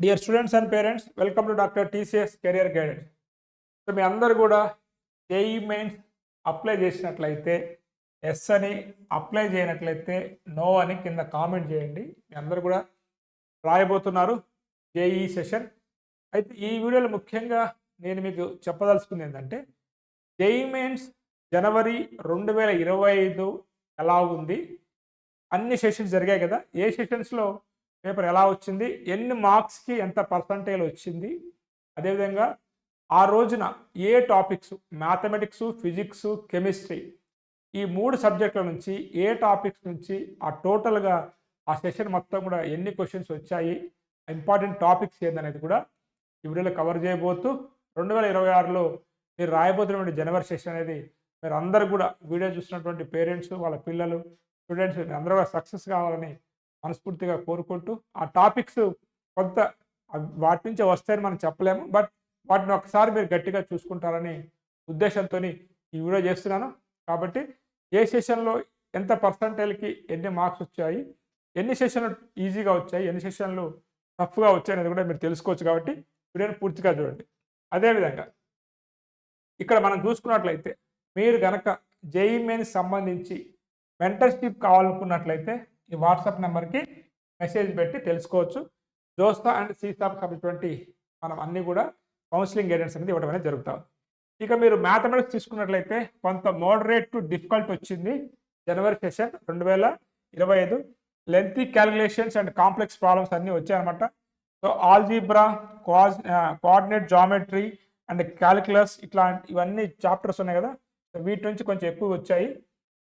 Dear students and parents welcome to doctor TCS career guidance so మీ అందరు కూడా JEE mains apply చేసినట్లయితే yes అని apply చేయనట్లయితే no అని కింద కామెంట్ చేయండి. మీ అందరు కూడా రాయబోతున్నారు జేఈ సెషన్ అయితే ఈ వీడియోలో ముఖ్యంగా నేను మీకు చెప్పదలుచుకుంది ఏంటంటే జేఈ మెయిన్స్ జనవరి రెండు వేల ఇరవై ఐదు ఎలా ఉంది? అన్ని సెషన్స్ జరిగాయి కదా. ఏ సెషన్స్లో పేపర్ ఎలా వచ్చింది? ఎన్ని మార్క్స్కి ఎంత పర్సంటేజ్ వచ్చింది? అదేవిధంగా ఆ రోజున ఏ టాపిక్స్? మ్యాథమెటిక్స్ ఫిజిక్స్ కెమిస్ట్రీ ఈ మూడు సబ్జెక్టుల నుంచి ఏ టాపిక్స్ నుంచి ఆ టోటల్గా ఆ సెషన్ మొత్తం కూడా ఎన్ని క్వశ్చన్స్ వచ్చాయి? ఇంపార్టెంట్ టాపిక్స్ ఏందనేది కూడా ఈ వీడియోలో కవర్ చేయబోతూ రెండు వేల ఇరవై ఆరులో మీరు రాయబోతున్నటువంటి జనవరి సెషన్ అనేది మీరు అందరూ కూడా వీడియో చూసినటువంటి పేరెంట్స్ వాళ్ళ పిల్లలు స్టూడెంట్స్ అందరూ కూడా సక్సెస్ కావాలని మనస్ఫూర్తిగా కోరుకుంటూ ఆ టాపిక్స్ కొంత వాటి నుంచి వస్తాయని మనం చెప్పలేము. బట్ వాటిని ఒకసారి మీరు గట్టిగా చూసుకుంటారని ఉద్దేశంతో ఈ వీడియో చేస్తున్నాను. కాబట్టి ఏ సెషన్లో ఎంత పర్సంటేజ్కి ఎన్ని మార్క్స్ వచ్చాయి ఎన్ని సెషన్లు ఈజీగా వచ్చాయి ఎన్ని సెషన్లు టఫ్గా వచ్చాయి అనేది కూడా మీరు తెలుసుకోవచ్చు కాబట్టి వీడియోని పూర్తిగా చూడండి. అదేవిధంగా ఇక్కడ మనం చూసుకున్నట్లయితే మీరు కనుక జేఈ మెయిన్ సంబంధించి మెంటర్షిప్ కావాలనుకున్నట్లయితే ఈ వాట్సాప్ నెంబర్కి మెసేజ్ పెట్టి తెలుసుకోవచ్చు. దోస్తా అండ్ సీసాకు సంబంధించినటువంటి మనం అన్నీ కూడా కౌన్సిలింగ్ గైడెన్స్ అనేది ఇవ్వడం అనేది జరుగుతాం ఇక మీరు మ్యాథమెటిక్స్ తీసుకున్నట్లయితే కొంత మోడరేట్ టు డిఫికల్ట్ వచ్చింది. జనవరి సెషన్ రెండు వేల ఇరవై ఐదు. Lengthy calculations and complex problems అన్నీ వచ్చాయన్నమాట. సో ఆల్జీబ్రా కోఆజ్ కోఆర్డినేట్ జామెట్రీ అండ్ క్యాలిక్యులస్ ఇట్లాంటి ఇవన్నీ చాప్టర్స్ ఉన్నాయి కదా. వీటి నుంచి కొంచెం ఎక్కువ వచ్చాయి.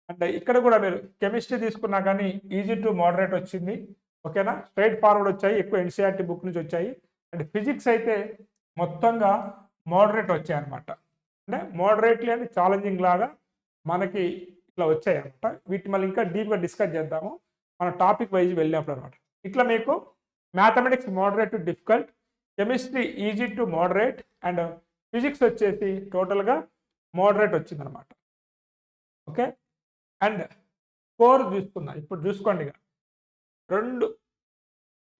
అంటే ఇక్కడ కూడా మీరు కెమిస్ట్రీ తీసుకున్నా కానీ ఈజీ టు మోడరేట్ వచ్చింది. ఓకేనా? స్ట్రైట్ ఫార్వర్డ్ వచ్చాయి ఎక్కువ ఎన్సీఆర్టీ బుక్ నుంచి వచ్చాయి. అండ్ ఫిజిక్స్ అయితే మొత్తంగా మోడరేట్ వచ్చాయి అనమాట అంటే మోడరేట్లీ అంటే ఛాలెంజింగ్ లాగా మనకి ఇట్లా వచ్చాయి అనమాట వీటి మళ్ళీ ఇంకా డీప్గా డిస్కస్ చేద్దాము. మన టాపిక్ వైజ్ వెళ్ళినప్పుడు అనమాట ఇట్లా మీకు mathematics moderate to difficult chemistry easy to moderate and physics వచ్చేసి టోటల్గా మోడరేట్ వచ్చిందనమాట ఓకే? అండ్ స్కోర్ చూసుకుందాం ఇప్పుడు చూసుకోండి ఇక. రెండు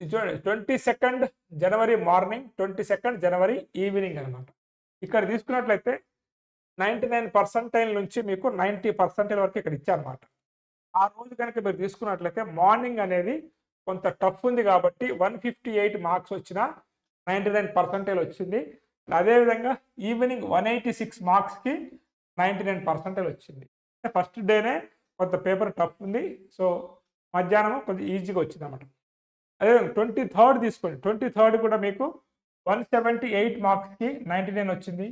చూడండి. Twenty second January morning twenty second January evening అనమాట ఇక్కడ తీసుకున్నట్లయితే నైంటీ నైన్ పర్సెంటైల్ నుంచి మీకు నైంటీ పర్సెంటైల్ వరకు ఇక్కడ ఇచ్చారన్నమాట. ఆ రోజు కనుక మీరు తీసుకున్నట్లయితే మార్నింగ్ అనేది కొంత టఫ్ ఉంది కాబట్టి వన్ ఫిఫ్టీ ఎయిట్ మార్క్స్ వచ్చిన నైంటీ నైన్ పర్సెంటైల్ వచ్చింది. అదేవిధంగా ఈవినింగ్ వన్ ఎయిటీ సిక్స్ మార్క్స్కి నైంటీ నైన్ పర్సెంటైల్ వచ్చింది. ఫస్ట్ డేనే కొంత పేపర్ టఫ్ ఉంది. సో మధ్యాహ్నం కొంచెం ఈజీగా వచ్చింది అనమాట అదే ట్వంటీ థర్డ్ తీసుకోండి. ట్వంటీ థర్డ్ కూడా మీకు వన్ సెవెంటీ ఎయిట్ మార్క్స్కి నైంటీ నైన్ వచ్చింది.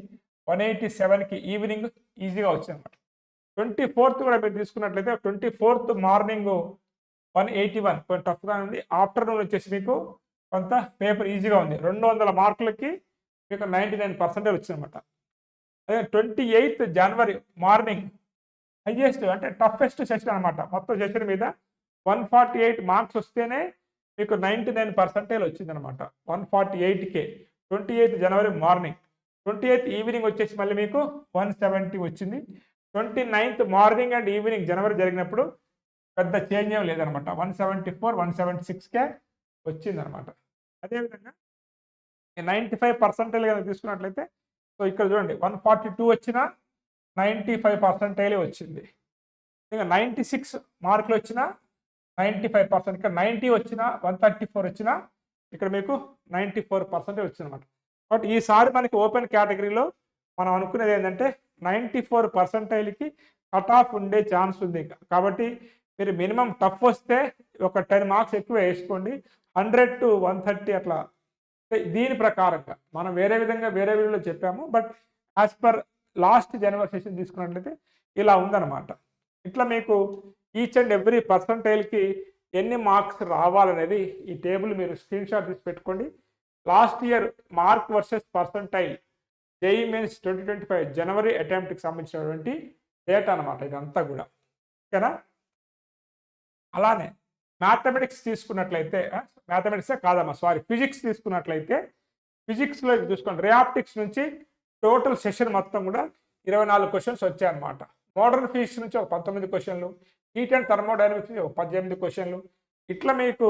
వన్ ఎయిటీ సెవెన్కి ఈవినింగ్ ఈజీగా వచ్చింది అనమాట ట్వంటీ ఫోర్త్ కూడా మీరు తీసుకున్నట్లయితే twenty fourth morning one eighty one కొంచెం టఫ్గా ఉంది. ఆఫ్టర్నూన్ వచ్చేసి మీకు కొంత పేపర్ ఈజీగా ఉంది. రెండు వందల మార్కులకి మీకు నైంటీ నైన్ పర్సెంటేజ్ వచ్చిందన్నమాట. అదే twenty eighth January morning highest అంటే టఫెస్ట్ సెషన్ అనమాట మొత్తం సెషన్ మీద వన్ ఫార్టీ ఎయిట్ మార్క్స్ వస్తేనే మీకు నైంటీ నైన్ పర్సెంటేజ్ వచ్చిందనమాట one forty ఎయిట్కే twenty eighth January morning twenty eighth evening వచ్చేసి మళ్ళీ మీకు వన్ సెవెంటీ వచ్చింది. Twenty ninth morning and evening January జరిగినప్పుడు పెద్ద చేంజ్ ఏం లేదనమాట one seventy four one seventy సిక్స్కే వచ్చిందనమాట అదేవిధంగా నైంటీ ఫైవ్ పర్సెంటేజ్ కనుక తీసుకున్నట్లయితే సో ఇక్కడ చూడండి వన్ ఫార్టీ టూ వచ్చిన నైంటీ ఫైవ్ పర్సెంటైలే వచ్చింది. ఇంకా నైంటీ సిక్స్ మార్కులు వచ్చిన నైంటీ ఫైవ్ పర్సెంట్ ఇక్కడ నైంటీ వచ్చిన వన్ థర్టీ ఫోర్ వచ్చిన ఇక్కడ మీకు నైంటీ ఫోర్ పర్సెంటేజ్ వచ్చిందన్నమాట. బట్ ఈసారి మనకి ఓపెన్ కేటగిరీలో మనం అనుకునేది ఏంటంటే నైంటీ ఫోర్ పర్సెంటైల్కి కట్ ఆఫ్ ఉండే ఛాన్స్ ఉంది. కాబట్టి మీరు మినిమం టఫ్ వస్తే ఒక టెన్ మార్క్స్ ఎక్కువ వేసుకోండి. హండ్రెడ్ టు వన్ థర్టీ అట్లా. దీని ప్రకారంగా మనం వేరే విధంగా వేరే వీడియోలో చెప్పాము. But as per last January session తీసుకున్నట్లయితే ఇలా ఉందన్నమాట. ఇట్లా మీకు ఈచ్ అండ్ ఎవ్రీ పర్సంటైల్కి ఎన్ని మార్క్స్ రావాలనేది ఈ టేబుల్ మీరు స్క్రీన్ షాట్ తీసి పెట్టుకోండి. Last year mark versus percentile JEE mains twenty twenty five January అటెంప్ట్కి సంబంధించినటువంటి డేటా అనమాట ఇదంతా కూడా. ఓకేనా? అలానే మ్యాథమెటిక్స్ తీసుకున్నట్లయితే మ్యాథమెటిక్సే కాదమ్మా సారీ ఫిజిక్స్ తీసుకున్నట్లయితే ఫిజిక్స్లో చూసుకోండి. రియాప్టిక్స్ నుంచి టోటల్ సెషన్ మొత్తం కూడా ఇరవై నాలుగు క్వశ్చన్స్ వచ్చాయన్నమాట. మోడర్న్ ఫిజిక్స్ నుంచి ఒక పంతొమ్మిది క్వశ్చన్లు హీట్ అండ్ థర్మోడైనమిక్స్ నుంచి ఒక పద్దెనిమిది క్వశ్చన్లు. ఇట్లా మీకు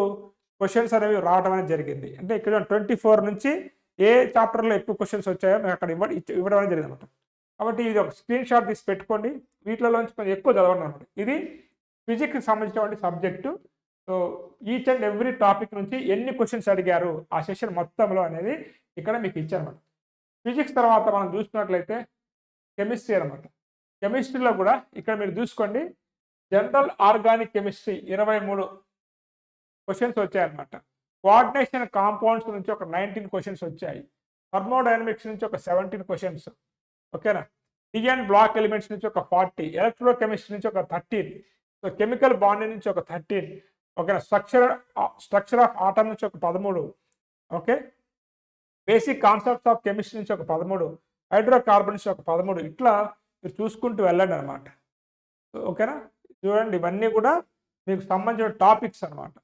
క్వశ్చన్స్ అనేవి రావడం అనేది జరిగింది. అంటే ఇక్కడ ట్వంటీ ఫోర్ నుంచి ఏ చాప్టర్లో ఎక్కువ క్వశ్చన్స్ వచ్చాయో మేము అక్కడ ఇవ్వడం ఇవ్వడం అనేది జరిగింది అనమాట కాబట్టి ఇది ఒక స్క్రీన్ షాట్ తీసి పెట్టుకోండి. వీటిలోంచి కొంచెం ఎక్కువ చదవండి అనమాట ఇది ఫిజిక్స్కి సంబంధించినటువంటి subject. So each and every topic నుంచి ఎన్ని క్వశ్చన్స్ అడిగారు ఆ సెషన్ మొత్తంలో అనేది ఇక్కడ మీకు ఇచ్చారన్నమాట. ఫిజిక్స్ తర్వాత మనం చూసుకున్నట్లయితే కెమిస్ట్రీ అనమాట కెమిస్ట్రీలో కూడా ఇక్కడ మీరు చూసుకోండి జనరల్ ఆర్గానిక్ కెమిస్ట్రీ ఇరవై మూడు క్వశ్చన్స్ వచ్చాయన్నమాట. కోఆర్డినేషన్ కాంపౌండ్స్ నుంచి ఒక నైన్టీన్ క్వశ్చన్స్ వచ్చాయి. థర్మోడైనమిక్స్ నుంచి ఒక సెవెంటీన్ క్వశ్చన్స్. ఓకేనా? డిఎన్ బ్లాక్ ఎలిమెంట్స్ నుంచి ఒక ఫార్టీ ఎలక్ట్రో కెమిస్ట్రీ నుంచి ఒక థర్టీన్ సో కెమికల్ బాండింగ్ నుంచి ఒక థర్టీన్ ఓకేనా? స్ట్రక్చర్ స్ట్రక్చర్ ఆఫ్ ఆటమ్ నుంచి ఒక పదమూడు okay? Basic concepts of chemistry నుంచి ఒక పదమూడు హైడ్రోకార్బన్స్ ఒక పదమూడు ఇట్లా మీరు చూసుకుంటూ వెళ్ళండి అనమాట ఓకేనా? చూడండి ఇవన్నీ కూడా మీకు సంబంధించిన టాపిక్స్ అనమాట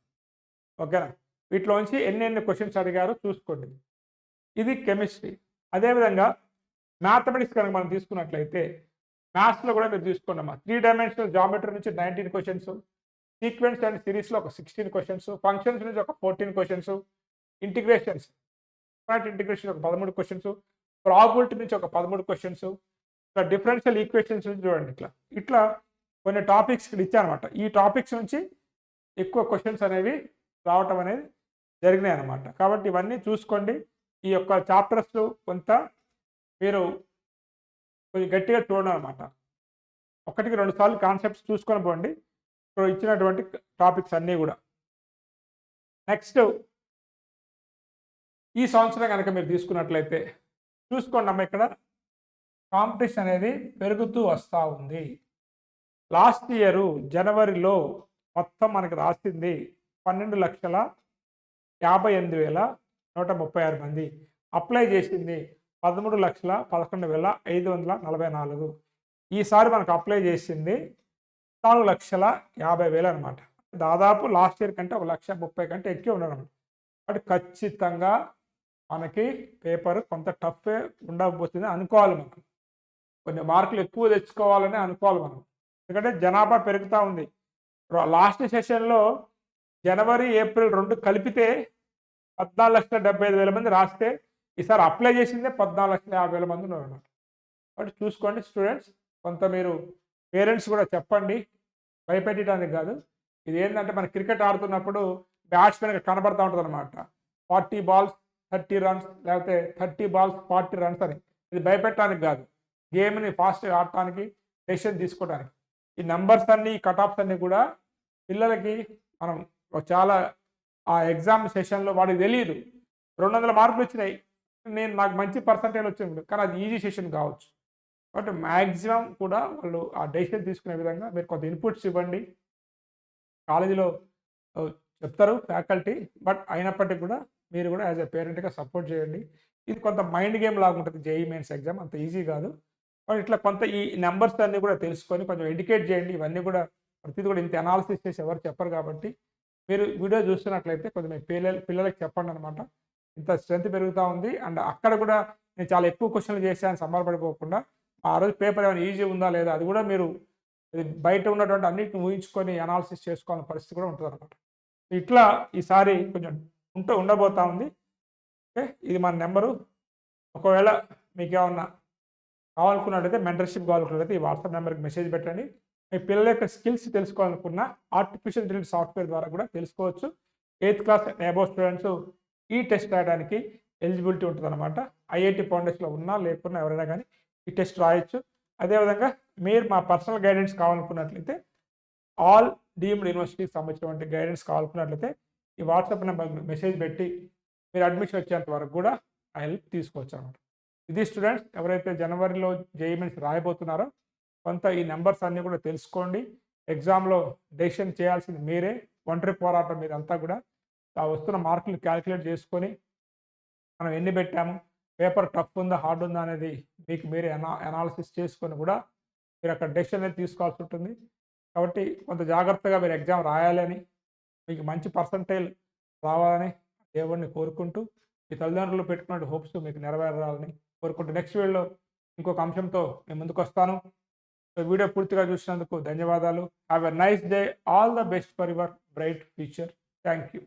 ఓకేనా? వీటిలోంచి ఎన్ని ఎన్ని క్వశ్చన్స్ అడిగారో చూసుకోండి. ఇది కెమిస్ట్రీ అదేవిధంగా మ్యాథమెటిక్స్ కనుక మనం తీసుకున్నట్లయితే మ్యాథ్స్లో కూడా మీరు తీసుకోండి త్రీ డైమెన్షనల్ జామెట్రీ నుంచి నైన్టీన్ క్వశ్చన్స్ సీక్వెన్స్ అండ్ సిరీస్లో ఒక సిక్స్టీన్ క్వశ్చన్స్ ఫంక్షన్స్ నుంచి ఒక ఫోర్టీన్ క్వశ్చన్స్ ఇంటిగ్రేషన్స్ ఇంటిగ్రేషన్ ఒక పదమూడు క్వశ్చన్స్ ప్రాబిలిటీ నుంచి ఒక పదమూడు క్వశ్చన్స్ ఇట్లా డిఫరెన్షియల్ ఈక్వేషన్స్ నుంచి చూడండి ఇట్లా. ఇట్లా కొన్ని టాపిక్స్ ఇక్కడ ఇచ్చానమాట ఈ టాపిక్స్ నుంచి ఎక్కువ క్వశ్చన్స్ అనేవి రావటం అనేది జరిగినాయి అనమాట కాబట్టి ఇవన్నీ చూసుకోండి. ఈ యొక్క చాప్టర్స్ కొంత మీరు కొంచెం గట్టిగా చూడండి అనమాట ఒకటికి రెండు సార్లు కాన్సెప్ట్స్ చూసుకొని పోండి. ఇప్పుడు ఇచ్చినటువంటి టాపిక్స్ అన్నీ కూడా. నెక్స్ట్ ఈ సంవత్సరం కనుక మీరు తీసుకున్నట్లయితే చూసుకోండి అమ్మ ఇక్కడ కాంపిటీషన్ అనేది పెరుగుతూ వస్తూ ఉంది. లాస్ట్ ఇయర్ జనవరిలో మొత్తం మనకి రాసింది పన్నెండు లక్షల యాభై ఎనిమిది వేల నూట ముప్పై ఆరు మంది. అప్లై చేసింది పదమూడు లక్షల పదకొండు వేల ఐదు వందల నలభై నాలుగు. ఈసారి మనకు అప్లై చేసింది నాలుగు లక్షల యాభై వేలు అనమాట దాదాపు లాస్ట్ ఇయర్ కంటే ఒక లక్ష ముప్పై కంటే ఎక్కువ ఉండడం కాబట్టి ఖచ్చితంగా మనకి పేపర్ కొంత టఫ్ ఉండకపోతుంది అనుకోవాలి మనం. కొన్ని మార్కులు ఎక్కువ తెచ్చుకోవాలని అనుకోవాలి మనం. ఎందుకంటే జనాభా పెరుగుతూ ఉంది. లాస్ట్ సెషన్లో జనవరి ఏప్రిల్ రెండు కలిపితే పద్నాలుగు లక్షల డెబ్బై ఐదు వేల మంది రాస్తే ఈసారి అప్లై చేసిందే పద్నాలుగు లక్షల యాభై వేల మంది ఉన్నారు. అన్నమాట కాబట్టి చూసుకోండి స్టూడెంట్స్ కొంత మీరు పేరెంట్స్ కూడా చెప్పండి. భయపెట్టడానికి కాదు. ఇది ఏంటంటే మన క్రికెట్ ఆడుతున్నప్పుడు బ్యాట్స్మెన్ కనబడతా ఉంటుంది అనమాట ఫార్టీ బాల్స్ థర్టీ రన్స్ లేకపోతే థర్టీ బాల్స్ ఫార్టీ రన్స్ అని. ఇది భయపెట్టడానికి కాదు. గేమ్ని ఫాస్ట్గా ఆడటానికి డెసిషన్ తీసుకోవడానికి ఈ నెంబర్స్ అన్నీ ఈ కట్ ఆఫ్స్ అన్నీ కూడా పిల్లలకి మనం చాలా ఆ ఎగ్జామ్ సెషన్లో వాడికి తెలియదు రెండు వందల మార్కులు వచ్చినాయి. నేను నాకు మంచి పర్సంటేజ్ వచ్చింది. కానీ అది ఈజీ సెషన్ కావచ్చు. బట్ మ్యాక్సిమం కూడా వాళ్ళు ఆ డెసిషన్ తీసుకునే విధంగా మీరు కొంత ఇన్పుట్స్ ఇవ్వండి. కాలేజీలో చెప్తారు ఫ్యాకల్టీ. బట్ అయినప్పటికీ కూడా మీరు కూడా యాజ్ ఎ పేరెంట్గా సపోర్ట్ చేయండి. ఇది కొంత మైండ్ గేమ్ లాగా ఉంటుంది. జేఈ మెయిన్స్ ఎగ్జామ్ అంత ఈజీ కాదు. బట్ ఇట్లా కొంత ఈ నెంబర్స్ అన్నీ కూడా తెలుసుకొని కొంచెం ఎడ్యుకేట్ చేయండి. ఇవన్నీ కూడా ప్రతిదీ కూడా ఇంత అనాలిసిస్ చేసి ఎవరు చెప్పరు కాబట్టి మీరు వీడియో చూస్తున్నట్లయితే కొంచెం మీ పిల్లల పిల్లలకి చెప్పండి అనమాట ఇంత స్ట్రెంత్ పెరుగుతూ ఉంది. అండ్ అక్కడ కూడా నేను చాలా ఎక్కువ క్వశ్చన్లు చేశాను సంబరపడిపోకుండా ఆ రోజు పేపర్ ఏమైనా ఈజీ ఉందా లేదా అది కూడా మీరు బయట ఉన్నటువంటి అన్నిటిని ఊహించుకొని అనాలిసిస్ చేసుకోవాలని పరిస్థితి కూడా ఉంటుంది అనమాట ఇట్లా ఈసారి కొంచెం ఉంటూ ఉండబోతా ఉంది. ఓకే ఇది మన నెంబరు. ఒకవేళ మీకు ఏమన్నా కావాలనుకున్నట్టయితే మెంటర్షిప్ కావాలనుకున్నట్టయితే ఈ వాట్సాప్ నెంబర్కి మెసేజ్ పెట్టండి. మీ పిల్లల యొక్క స్కిల్స్ తెలుసుకోవాలనుకున్న ఆర్టిఫిషియల్ ఇంటెలిజెన్స్ సాఫ్ట్వేర్ ద్వారా కూడా తెలుసుకోవచ్చు. ఎయిత్ క్లాస్ అబౌవ్ స్టూడెంట్స్ ఈ టెస్ట్ రాయడానికి ఎలిజిబిలిటీ ఉంటుంది అనమాట ఐఐటి ఫౌండేషన్లో ఉన్నా లేకున్నా ఎవరైనా కానీ ఈ టెస్ట్ రాయొచ్చు. అదేవిధంగా మీరు మా పర్సనల్ గైడెన్స్ కావాలనుకున్నట్లయితే ఆల్ డీమ్డ్ యూనివర్సిటీకి సంబంధించినటువంటి గైడెన్స్ కావాలనుకున్నట్లయితే ఈ వాట్సాప్ నెంబర్ మెసేజ్ పెట్టి మీరు అడ్మిషన్ వచ్చేంత వరకు కూడా ఆ హెల్ప్ తీసుకోవచ్చు అనమాట ఇది స్టూడెంట్స్ ఎవరైతే జనవరిలో జేఈమెన్స్ రాయబోతున్నారో కొంత ఈ నెంబర్స్ అన్నీ కూడా తెలుసుకోండి. ఎగ్జామ్లో డెసిషన్ చేయాల్సింది మీరే. ఒంటరి పోరాటం మీరంతా కూడా ఆ వస్తున్న మార్కులు క్యాలిక్యులేట్ చేసుకొని మనం ఎన్ని పెట్టాము పేపర్ టఫ్ ఉందా హార్డ్ ఉందా అనేది మీకు మీరే అనా అనాలిసిస్ చేసుకొని కూడా మీరు అక్కడ డెసిషన్ అనేది తీసుకోవాల్సి ఉంటుంది. కాబట్టి కొంత జాగ్రత్తగా మీరు ఎగ్జామ్ రాయాలని మీకు మంచి పర్సంటేజ్ రావాలని దేవుడిని కోరుకుంటూ మీ తల్లిదండ్రులు పెట్టుకున్న హోప్స్ మీకు నెరవేరాలని కోరుకుంటూ నెక్స్ట్ వీడియోలో ఇంకొక అంశంతో నేను ముందుకు వస్తాను. సో వీడియో పూర్తిగా చూసినందుకు ధన్యవాదాలు. Have a nice day all the best for your bright future thank you